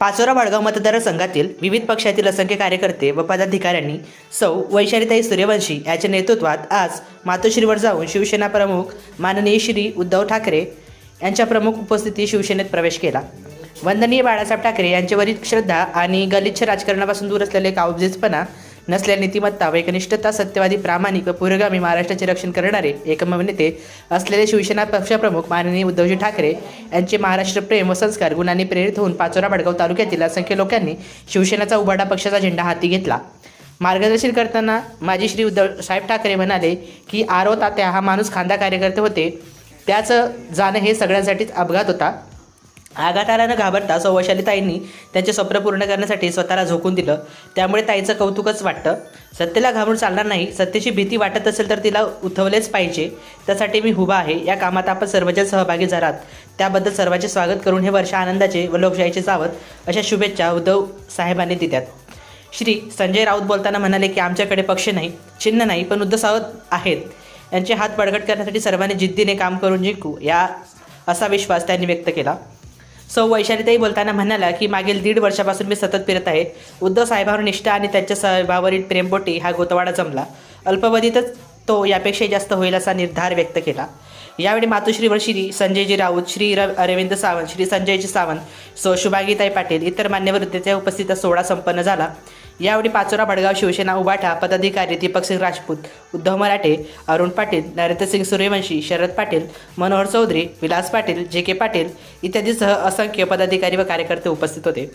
पाचोरा भाडगाव मतदारसंघातील विविध पक्षातील असंख्य कार्यकर्ते व पदाधिकाऱ्यांनी सौ वैशालीताई सूर्यवंशी यांच्या नेतृत्वात आज मातोश्रीवर जाऊन शिवसेना प्रमुख माननीय श्री उद्धव ठाकरे यांच्या प्रमुख उपस्थितीत शिवसेनेत प्रवेश केला. वंदनीय बाळासाहेब ठाकरे यांच्यावरील श्रद्धा आणि गलिच्छ राजकारणापासून दूर असलेले कावजेचपणा नसल्या नीतिमत्ता व एकनिष्ठता सत्यवादी प्रामाणिक व पुरोगामी महाराष्ट्राचे रक्षण करणारे एकमेव नेते असलेले शिवसेना पक्षप्रमुख माननीय उद्धवजी ठाकरे यांचे महाराष्ट्र प्रेम व संस्कार गुणांनी प्रेरित होऊन पाचोरा भडगाव तालुक्यातील असंख्य लोकांनी शिवसेनाचा उभाटा पक्षाचा झेंडा हाती घेतला. मार्गदर्शन करताना माजी श्री उद्धव साहेब ठाकरे म्हणाले की आरो तात्या हा माणूस खांदा कार्यकर्ते होते. त्याचं जाणं हे सगळ्यांसाठीच अपघात होता. आघातला न घाबरता सौवशाली ताईंनी त्यांचे स्वप्न पूर्ण करण्यासाठी स्वतःला झोकून दिलं. त्यामुळे ताईचं कौतुकच वाटतं. सत्तेला घाबरून चालणार नाही. सत्तेची भीती वाटत असेल तर तिला उठवलेच पाहिजे. त्यासाठी मी उभा आहे. या कामात आपण सर्वजण सहभागी झालात. त्याबद्दल सर्वांचे स्वागत करून हे वर्ष आनंदाचे व लोकशाहीचे जावत अशा शुभेच्छा उद्धव साहेबांनी दिल्यात श्री संजय राऊत बोलताना म्हणाले की आमच्याकडे पक्ष नाही चिन्ह नाही पण उद्धव सावत आहेत. यांचे हात बळकट करण्यासाठी सर्वांनी जिद्दीने काम करून जिंकू. या असा विश्वास त्यांनी व्यक्त केला. सौ वैशालीताई बोलताना म्हणाला की मागील दीड वर्षापासून मी सतत फिरत आहे. उद्धव साहेबांवर निष्ठा आणि त्यांच्या साहेबावरील प्रेमपोटी हा गोतवाडा जमला. अल्पवधीतच तो यापेक्षाही जास्त होईल असा निर्धार व्यक्त केला. यावेळी मातोश्रीवर श्री संजयजी राऊत श्री र अरविंद सावंत श्री संजयजी सावंत सौ शुभागीताई पाटील इतर मान्यवर त्याच्या उपस्थित सोहळा संपन्न झाला. यावेळी पाचोरा भडगाव शिवसेना उबाठा पदाधिकारी दीपक सिंग राजपूत उद्धव मराठे अरुण पाटील नरेंद्रसिंग सूर्यवंशी शरद पाटील मनोहर चौधरी विलास पाटील जे के पाटील इत्यादीसह असंख्य पदाधिकारी व कार्यकर्ते उपस्थित होते.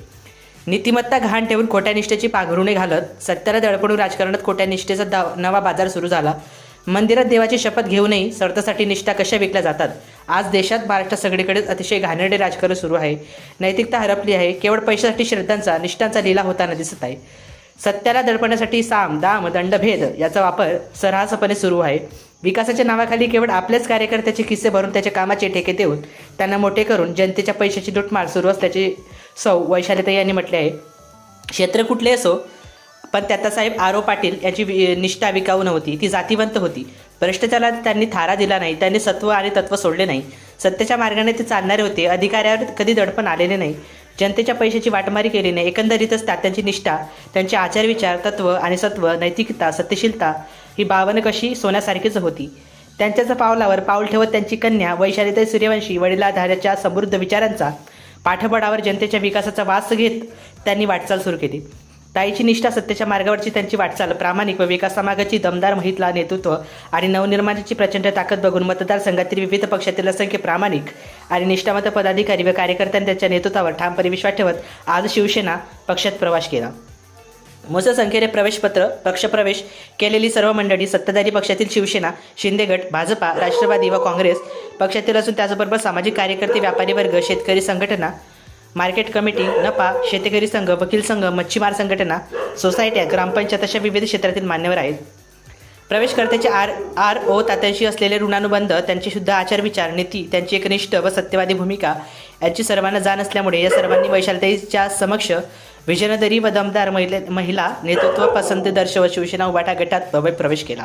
नीतिमत्ता घाण ठेवून खोट्या निष्ठेची पाघरुणे घालत सत्याला दडपणून राजकारणात खोट्या निष्ठेचा दाव नवा बाजार सुरू झाला. मंदिरात देवाची शपथ घेऊनही सर्तासाठी निष्ठा कशा विकल्या जातात? आज देशात महाराष्ट्रात सगळीकडेच अतिशय घाणेरडे राजकारण सुरू आहे. नैतिकता हरपली आहे. केवळ पैशासाठी श्रद्धांचा निष्ठांचा लिला होताना दिसत आहे. सत्याला दडपण्यासाठी साम दाम दंडभेद याचा वापर सर्रासपणे सुरू आहे. विकासाच्या नावाखाली केवळ आपल्याच कार्यकर्त्याचे किस्से भरून त्याच्या कामाचे ठेके देऊन त्यांना मोठे करून जनतेच्या पैशाची लुटमार सुरू असल्याचे सौ वैशालीताई यांनी म्हटले आहे. क्षेत्र कुठले असो पण साहेब आरो पाटील याची वि- निष्ठा विकाऊ नव्हती. ती जातीवंत होती. भ्रष्टाचाराला त्यांनी थारा दिला नाही. त्यांनी सत्व आणि तत्व सोडले नाही. सत्याच्या मार्गाने ते चालणारे होते. अधिकाऱ्यावर कधी दडपण आलेले नाही. जनतेच्या पैशाची वाटमारी केली नाही. एकंदरीतच त्यांची निष्ठा त्यांचे आचारविचार तत्व आणि सत्व नैतिकता सत्यशीलता ही बावन कशी सोन्यासारखीच होती. त्यांच्याच पावलावर पाऊल ठेवत त्यांची कन्या वैशालीताई सूर्यवंशी वडिलाधाऱ्याच्या समृद्ध विचारांचा पाठबळावर जनतेच्या विकासाचा वास घेत त्यांनी वाटचाल सुरू केली. ताईची निष्ठा सत्तेच्या मार्गावरची त्यांची वाटचाल प्रामाणिक व विकासामागाची दमदार महितला नेतृत्व आणि नवनिर्माणाची प्रचंड ताकद बघून मतदारसंघातील विविध पक्षातील असंख्य प्रामाणिक आणि निष्ठावंत पदाधिकारी व कार्यकर्त्यांनी त्यांच्या नेतृत्वावर ठामपणे विश्वास ठेवत आज शिवसेना पक्षात प्रवास केला. मोठ्या संख्येने प्रवेशपत्र पक्षप्रवेश केलेली सर्व मंडळी सत्ताधारी पक्षातील शिवसेना शिंदेगट भाजपा राष्ट्रवादी व काँग्रेस पक्षातील असून त्याचबरोबर सामाजिक कार्यकर्ते व्यापारी वर्ग शेतकरी संघटना मार्केट कमिटी नपा शेतकरी संघ वकील संघ मच्छीमार संघटना सोसायट्या ग्रामपंचायत अशा विविध क्षेत्रातील मान्यवर आहेत. प्रवेशकर्त्याचे आर आर ओ तात्यांशी असलेले ऋणानुबंध त्यांचे शुद्ध आचारविचार नीती त्यांची एकनिष्ठ व सत्यवादी भूमिका याची सर्वांना जाण असल्यामुळे या सर्वांनी वैशालताईच्या समक्ष विजनदरी व दमदार महिले महिला नेतृत्व पसंती दर्शव शिवसेना उबाटा गटात प्रवेश केला.